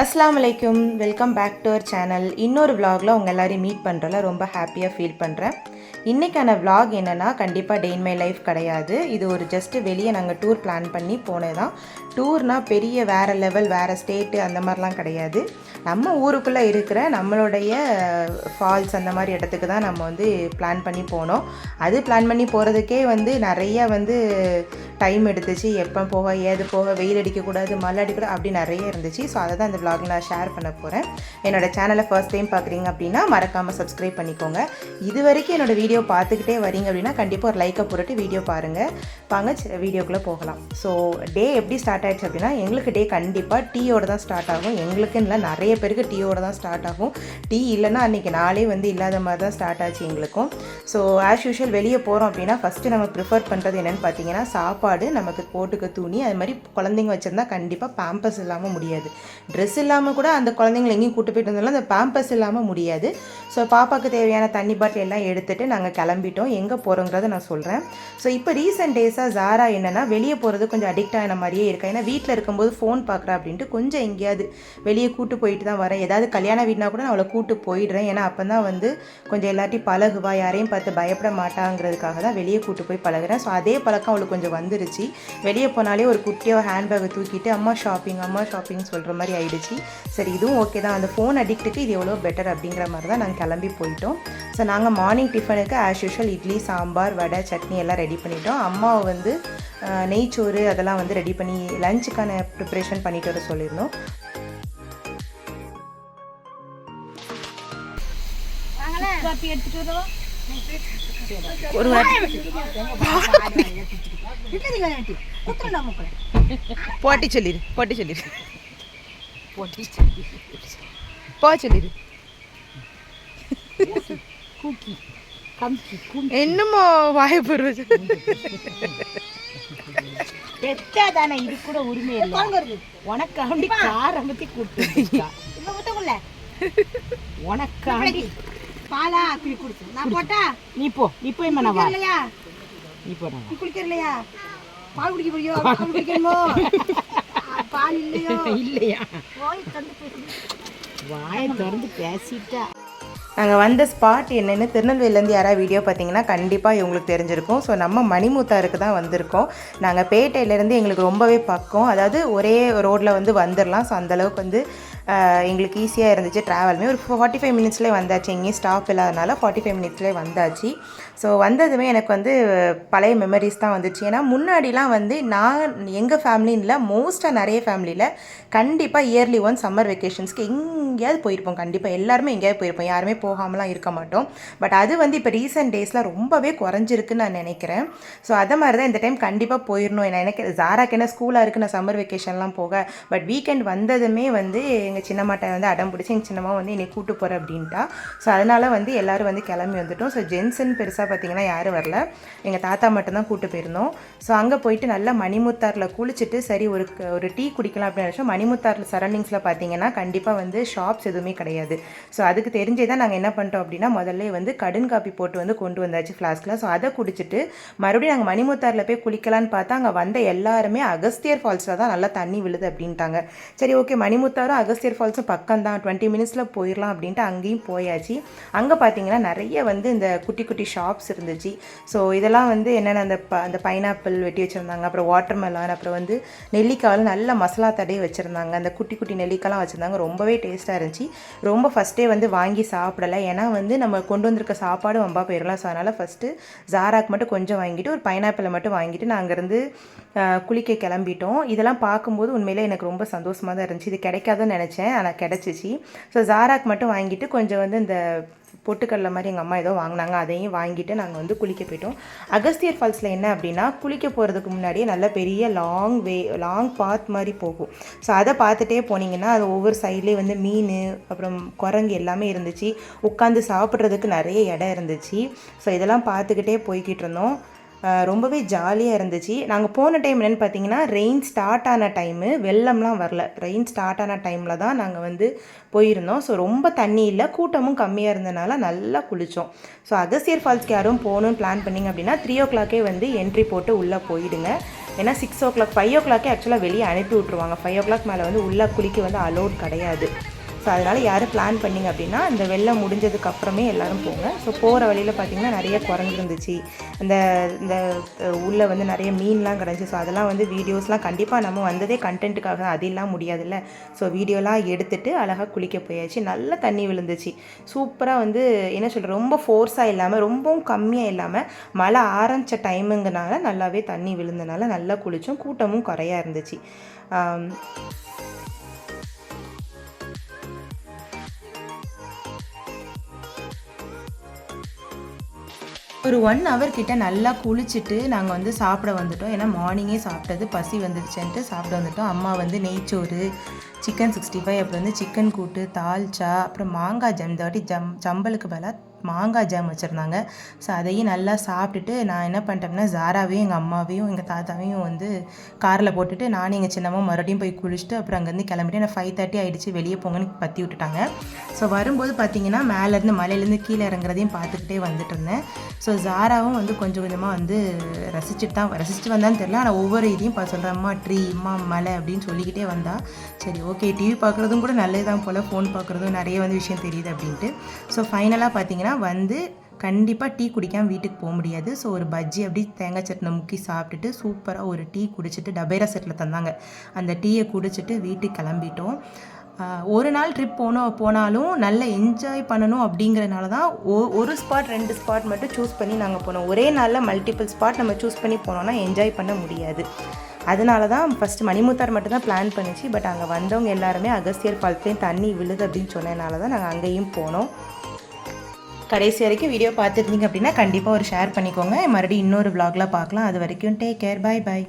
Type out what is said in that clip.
அஸ்லாம் அலைக்கும் welcome back to our channel இன்னொரு விலாகில் உங்கள் எல்லோரையும் மீட் பண்ணுறல ரொம்ப ஹாப்பியாக ஃபீல் பண்ணுறேன் இன்றைக்கான விலாக் என்னென்னா கண்டிப்பாக டெய்ன் மை லைஃப் கிடையாது. இது ஒரு ஜஸ்ட்டு வெளியே நாங்கள் டூர் பிளான் பண்ணி போனது தான் டூர்னால் பெரிய வேறு லெவல் வேறு ஸ்டேட்டு அந்த மாதிரிலாம் கிடையாது. நம்ம ஊருக்குள்ளே இருக்கிற நம்மளுடைய ஃபால்ஸ் அந்த மாதிரி இடத்துக்கு தான் நம்ம வந்து பிளான் பண்ணி போனோம். அது பிளான் பண்ணி போகிறதுக்கே வந்து நிறைய வந்து டைம் எடுத்துச்சு எப்போ போக ஏது போக வெயில் அடிக்கக்கூடாது மழை அடிக்கூடாது அப்படி நிறைய இருந்துச்சு. ஸோ அதை தான் இந்த vlog நான் ஷேர் பண்ண போகிறேன் என்னோட சேனலை ஃபர்ஸ்ட் டைம் பார்க்குறீங்க அப்படின்னா மறக்காமல் சப்ஸ்கிரைப் பண்ணிக்கோங்க. இது வரைக்கும் என்னோடய வீடியோ பார்த்துக்கிட்டே வரீங்க அப்படின்னா கண்டிப்பாக ஒரு லைக்கை போட்டுட்டு வீடியோ பாருங்கள் வாங்க வீடியோக்குள்ளே போகலாம். ஸோ டே எப்படி ஸ்டார்ட் ஆயிடுச்சு அப்படின்னா எங்களுக்கு டே கண்டிப்பாக டீயோட தான் ஸ்டார்ட் ஆகும். எங்களுக்குன்னு இல்லை நிறைய பேருக்கு டீயோட தான் ஸ்டார்ட் ஆகும். டீ இல்லைன்னா அன்றைக்கி நாளே வந்து இல்லாத மாதிரி தான் ஸ்டார்ட் ஆச்சு எங்களுக்கும். ஸோ ஆஸ் யூஷுவல் வெளியே போகிறோம் அப்படின்னா ஃபஸ்ட்டு நம்ம ப்ரிஃபர் பண்ணுறது என்னென்னு பார்த்தீங்கன்னா சாப்பாடு சாப்பாடு நமக்கு போட்டுக்க துணி அது மாதிரி குழந்தைங்க வச்சுருந்தா கண்டிப்பாக பேம்பஸ் இல்லாமல் முடியாது. ட்ரெஸ் இல்லாமல் கூட அந்த குழந்தைங்களை எங்கேயும் கூட்டு போயிட்டு இருந்தாலும் அந்த பேம்பஸ் இல்லாமல் முடியாது. ஸோ பாப்பாவுக்கு தேவையான தண்ணி பாட்டில் எல்லாம் எடுத்துகிட்டு நாங்கள் கிளம்பிட்டோம். எங்கே போகிறோங்கிறத நான் சொல்கிறேன் ஸோ இப்போ ரீசெண்ட் டேஸாக ஜாரா என்னென்னா வெளியே போகிறது கொஞ்சம் அடிக்ட் ஆன மாதிரியே இருக்கா? ஏன்னா வீட்டில் இருக்கும்போது ஃபோன் பார்க்குறா அப்படின்ட்டு கொஞ்சம் எங்கேயாவது வெளியே கூட்டு போயிட்டு தான் வரேன். ஏதாவது கல்யாண வீடுனா கூட நான் அவளை கூட்டு போயிடுறேன். ஏன்னா அப்போ தான் வந்து கொஞ்சம் எல்லாத்தையும் பழகுவா யாரையும் பார்த்து பயப்பட மாட்டாங்கிறதுக்காக தான் வெளியே கூட்டு போய் பழகுறேன். ஸோ அதே பழக்கம் அவளுக்கு கொஞ்சம் வந்து வந்துருச்சு. வெளியே போனாலே ஒரு குட்டியாக ஹேண்ட்பேக்கை தூக்கிட்டு அம்மா ஷாப்பிங் அம்மா ஷாப்பிங் சொல்கிற மாதிரி ஆயிடுச்சு. சரி இதுவும் ஓகே தான். அந்த ஃபோன் அடிக்ட்டுக்கு இது எவ்வளோ பெட்டர் அப்படிங்கிற மாதிரி தான் நாங்கள் கிளம்பி போயிட்டோம். ஸோ நாங்கள் மார்னிங் டிஃபனுக்கு as usual idli sambar vada chutney எல்லாம் ரெடி பண்ணிட்டோம். அம்மாவை வந்து நெய்ச்சோறு அதெல்லாம் வந்து ரெடி பண்ணி லஞ்சுக்கான ப்ரிப்ரேஷன் பண்ணிட்டு வர சொல்லியிருந்தோம். காப்பி எடுத்துட்டு வரவா ஒரு போட்டி சொல்லிடு போட்டி சொல்லிடு. போ சொல்லிடு. கூக்கி கம்கி கும் என்னமோ வாய்ப்பு பெத்தா தானே இது கூட உரிமை இல்லை. உனக்காண்டி காரமத்தி கூப்பிட்டு உனக்காண்டி பாலா அப்படி குடுத்து. நான் போட்டா? நீ போ. நீ போய் மனவா இல்லையா நீ போனா நீ குளிக்கிறலையா பால் குடிக்க போறியோ? பால் குடிக்கணுமோ? பால் இல்லையோ? இல்லையா? தந்து போய் வாயை திறந்து பேசிட்டா. நாங்கள் வந்த ஸ்பாட் என்னென்னு திருநெல்வேலிலேருந்து யாராவது வீடியோ பார்த்தீங்கன்னா கண்டிப்பாக இவங்களுக்கு தெரிஞ்சிருக்கும். ஸோ நம்ம மணிமுத்தாருக்கு தான் வந்திருக்கோம். நாங்கள் பேட்டையிலேருந்து எங்களுக்கு ரொம்பவே பக்கம். அதாவது ஒரே ரோட்டில் வந்து வந்துடலாம் ஸோ அந்தளவுக்கு வந்து எங்களுக்கு ஈஸியாக இருந்துச்சு ட்ராவலுமே ஒரு ஃபார்ட்டி ஃபைவ் மினிட்ஸ்லேயே வந்தாச்சு. எங்கேயும் ஸ்டாப் இல்லாதனால ஃபார்ட்டி ஃபைவ் மினிட்ஸ்லேயே வந்தாச்சு. ஸோ வந்ததுமே எனக்கு வந்து பழைய மெமரிஸ் தான் வந்துச்சு. ஏன்னா முன்னாடிலாம் வந்து நான் எங்கள் ஃபேமிலின்னு இல்லை மோஸ்ட்டாக நிறைய ஃபேமிலியில் கண்டிப்பாக இயர்லி ஒன் சம்மர் வெக்கேஷன்ஸ்க்கு எங்கேயாவது போயிருப்போம். கண்டிப்பாக எல்லாருமே எங்கேயாவது போயிருப்போம். யாருமே போகாமலாம் இருக்க மாட்டோம். பட் அது வந்து இப்போ ரீசெண்ட் டேஸில் ரொம்பவே குறைஞ்சிருக்குன்னு நான் நினைக்கிறேன். ஸோ அதை மாதிரி தான் இந்த டைம் கண்டிப்பாக போயிடணும் நான் எனக்கு ஜாராக்கு என்ன ஸ்கூலாக இருக்குது நான் சம்மர் வெக்கேஷன்லாம் போக. பட் வீக்கெண்ட் வந்ததுமே வந்து எங்கள் சின்னம்மாட்ட வந்து அடம் பிடிச்சி எங்கள் சின்னம்மா வந்து என்னை கூட்டு போகிறேன் அப்படின்ட்டா. ஸோ அதனால் வந்து எல்லோரும் வந்து கிளம்பி வந்துட்டோம். ஸோ ஜென்ஸுன்னு பெருசாக பார்த்தீங்கன்னா யாரும் வரல. எங்கள் தாத்தா மட்டும்தான் கூட்டு போயிருந்தோம். ஸோ அங்கே போயிட்டு நல்லா மணிமுத்தாரில் குளிச்சுட்டு சரி ஒரு ஒரு டீ குடிக்கலாம் அப்படின்னு நினச்சோம். மணிமுத்தாரில் சரௌண்டிங்ஸில் பார்த்தீங்கன்னா கண்டிப்பாக வந்து ஷாப்ஸ் எதுவுமே கிடையாது. ஸோ அதுக்கு தெரிஞ்சே தான் நாங்கள் என்ன பண்ணிட்டோம் அப்படின்னா முதல்ல வந்து கடன் காப்பி போட்டு வந்து கொண்டு வந்தாச்சு ஃப்ளாஸ்கில் ஸோ அதை குடிச்சிட்டு மறுபடியும் நாங்கள் மணிமுத்தாரில் போய் குளிக்கலான்னு பார்த்தா அங்கே வந்த எல்லாருமே அகஸ்தியர் ஃபால்ஸில் தான் நல்லா தண்ணி விழுது அப்படின்ட்டாங்க. சரி ஓகே மணிமுத்தாரும் அகஸ்தியர் ஃபால்ஸும் பக்கம் தான் டுவெண்ட்டி மினிட்ஸில் போயிடலாம் அப்படின்ட்டு அங்கேயும் போயாச்சு. அங்கே பார்த்தீங்கன்னா நிறைய வந்து இந்த குட்டி குட்டி ஷாப்ஸ் இருந்துச்சு. ஸோ இதெல்லாம் வந்து என்னென்ன அந்த ப அந்த பைனாப்பிள் வெட்டி வச்சுருந்தாங்க அப்புறம் வாட்டர் மெலான் அப்புறம் வந்து நெல்லிக்காயில் நல்ல மசாலா தடை வச்சுருந்தாங்க. அந்த குட்டி குட்டி நெல்லிக்காய்லாம் வச்சுருந்தாங்க. ரொம்பவே டேஸ்ட்டாக இருந்துச்சு. ரொம்ப ஃபஸ்ட்டே வந்து வாங்கி சாப்பிடலை. ஏன்னா வந்து நம்ம கொண்டு வந்திருக்க சாப்பாடு வம்பா போயிடலாம் ஸோ அதனால் ஃபஸ்ட்டு ஜாராக்கு மட்டும் கொஞ்சம் வாங்கிட்டு ஒரு பைனாப்பிளை மட்டும் வாங்கிட்டு நான் அங்கேருந்து குளிக்க கிளம்பிட்டோம். இதெல்லாம் பார்க்கும்போது உண்மையிலே எனக்கு ரொம்ப சந்தோஷமாக தான் இருந்துச்சு. இது கிடைக்காதுன்னு நினச்சேன். ஆனால் கிடச்சிச்சு. ஸோ ஜாராக்கு மட்டும் வாங்கிட்டு கொஞ்சம் வந்து இந்த பொட்டுக்கடலை மாதிரி எங்கள் அம்மா ஏதோ வாங்கினாங்க. அதையும் வாங்கிட்டு நாங்கள் வந்து குளிக்க போயிட்டோம். அகஸ்தியர் ஃபால்ஸில் என்ன அப்படின்னா குளிக்க போகிறதுக்கு முன்னாடியே நல்ல பெரிய லாங் வே லாங் பாத் மாதிரி போகும். ஸோ அதை பார்த்துட்டே போனீங்கன்னா அது ஒவ்வொரு சைட்லேயும் வந்து மீன் அப்புறம் குரங்கு எல்லாமே இருந்துச்சு. உட்காந்து சாப்பிட்றதுக்கு நிறைய இடம் இருந்துச்சு. ஸோ இதெல்லாம் பார்த்துக்கிட்டே போய்கிட்டு இருந்தோம். ரொம்பவே ஜாலியாக இருந்துச்சு. நாங்கள் போன டைம் என்னென்னு பார்த்தீங்கன்னா ரெயின் ஸ்டார்ட் ஆன டைமு வெள்ளம்லாம் வரல. ரெயின் ஸ்டார்ட் ஆன டைமில் தான் நாங்கள் வந்து போயிருந்தோம். ஸோ ரொம்ப தண்ணி இல்லை கூட்டமும் கம்மியாக இருந்தனால நல்லா குளித்தோம் ஸோ அகசியர் ஃபால்ஸ்க்கு யாரும் போகணும்னு பிளான் பண்ணிங்க அப்படின்னா த்ரீ ஓ கிளாக்கே வந்து என்ட்ரி போட்டு உள்ளே போயிடுங்க. ஏன்னா சிக்ஸ் ஓ கிளாக் ஃபைவ் ஓ கிளாக்கே ஆக்சுவலாக வெளியே அனுப்பி விட்ருவாங்க ஃபைவ் ஓ கிளாக் மேலே வந்து உள்ளே குளிக்க வந்து அலோட் கிடையாது. ஸோ அதனால் யாரும் பிளான் பண்ணிங்க அப்படின்னா இந்த வெள்ளம் முடிஞ்சதுக்கு அப்புறமே எல்லாரும் போங்க. ஸோ போகிற வழியில் பார்த்தீங்கன்னா நிறைய குரங்கு இருந்துச்சு இந்த இந்த உள்ளே வந்து நிறைய மீன்லாம் கிடச்சி ஸோ அதெல்லாம் வந்து வீடியோஸ்லாம் கண்டிப்பாக நம்ம வந்ததே கண்டென்ட்டுக்காக தான் அதெல்லாம் முடியாதுல்ல. ஸோ வீடியோலாம் எடுத்துகிட்டு அழகாக குளிக்க போயாச்சு. நல்ல தண்ணி விழுந்துச்சு. சூப்பராக வந்து என்ன சொல்கிறது ரொம்ப ஃபோர்ஸாக இல்லாமல் ரொம்பவும் கம்மியாக இல்லாமல் மழை ஆரம்பித்த டைமுங்கனால நல்லாவே தண்ணி விழுந்தனால நல்லா குளித்தோம் கூட்டமும் குறையாக இருந்துச்சு. ஒரு ஒன் ஹவர் கிட்ட நல்லா குளிச்சுட்டு நாங்கள் வந்து சாப்பிட வந்துட்டோம். ஏன்னா மார்னிங்கே சாப்பிட்டது பசி வந்துடுச்சுன்ட்டு சாப்பிட வந்துட்டோம். அம்மா வந்து நெய்ச்சோறு சிக்கன் சிக்ஸ்டி ஃபைவ் அப்புறம் வந்து சிக்கன் கூட்டு தால்ச்சா அப்புறம் மாங்காய் ஜம் இந்த வாட்டி ஜம் சம்பலுக்கு பதிலாக மாங்காய் ஜாம் வச்சுருந்தாங்க. ஸோ அதையும் நல்லா சாப்பிட்டுட்டு நான் என்ன பண்ணிட்டேன்னா ஜாராவையும் எங்கள் அம்மாவையும் எங்கள் தாத்தாவையும் வந்து காரில் போட்டுட்டு நானும் எங்கள் சின்னம்மா மறுபடியும் போய் குளிச்சுட்டு அப்புறம் அங்கேருந்து கிளம்பிட்டு நான் ஃபைவ் தேர்ட்டி ஆகிடுச்சு வெளியே போங்கன்னு பற்றி விட்டுட்டாங்க. ஸோ வரும்போது பார்த்தீங்கன்னா மேலேருந்து மலையிலேருந்து கீழே இறங்குறதையும் பார்த்துக்கிட்டே வந்துட்டு இருந்தேன். ஸோ ஜாராவும் வந்து கொஞ்சம் கொஞ்சமாக வந்து ரசிச்சுட்டு தான் ரசிச்சுட்டு வந்தான்னு தெரில ஆனால் ஒவ்வொரு இதையும் இப்போ சொல்கிறேன் ட்ரீ அம்மா மலை அப்படின்னு சொல்லிக்கிட்டே வந்தா சரி ஓகே டிவி பார்க்குறதும் கூட நல்லது தான் போல் ஃபோன் பார்க்குறதும் நிறைய வந்து விஷயம் தெரியுது அப்படின்ட்டு. ஸோ ஃபைனலாக பார்த்தீங்கன்னா வந்து கண்டிப்பாக டீ குடிக்காமல் வீட்டுக்கு போக முடியாது. ஸோ ஒரு பஜ்ஜி அப்படி தேங்காய் சட்னி முக்கி சாப்பிட்டுட்டு சூப்பராக ஒரு டீ குடிச்சிட்டு டபேரா செட்டில் தந்தாங்க. அந்த டீயை குடிச்சிட்டு வீட்டுக்கு கிளம்பிட்டோம். ஒரு நாள் ட்ரிப் போனோம் போனாலும் நல்ல என்ஜாய் பண்ணணும் அப்படிங்கிறனால தான் ஒ- ஒரு ஸ்பாட் ரெண்டு ஸ்பாட் மட்டும் சூஸ் பண்ணி நாங்கள் போனோம். ஒரே நாளில் மல்டிபிள் ஸ்பாட் நம்ம சூஸ் பண்ணி போனோம்னா என்ஜாய் பண்ண முடியாது. அதனால தான் ஃபஸ்ட்டு மணிமுத்தார் மட்டும் தான் பிளான் பண்ணிச்சு. பட் அங்கே வந்தவங்க எல்லாருமே அகஸ்தியர் பாலத்துலேயும் தண்ணி விழுது அப்படின்னு சொன்னதுனால தான் நாங்கள் அங்கேயும் போனோம். கடைசி வரைக்கும் வீடியோ பார்த்துருந்தீங்க அப்படின்னா கண்டிப்பாக ஒரு ஷேர் பண்ணிக்கோங்க. மறுபடியும் இன்னொரு vlogல பார்க்கலாம். அது வரைக்கும் டேக் கேர் பாய் பாய்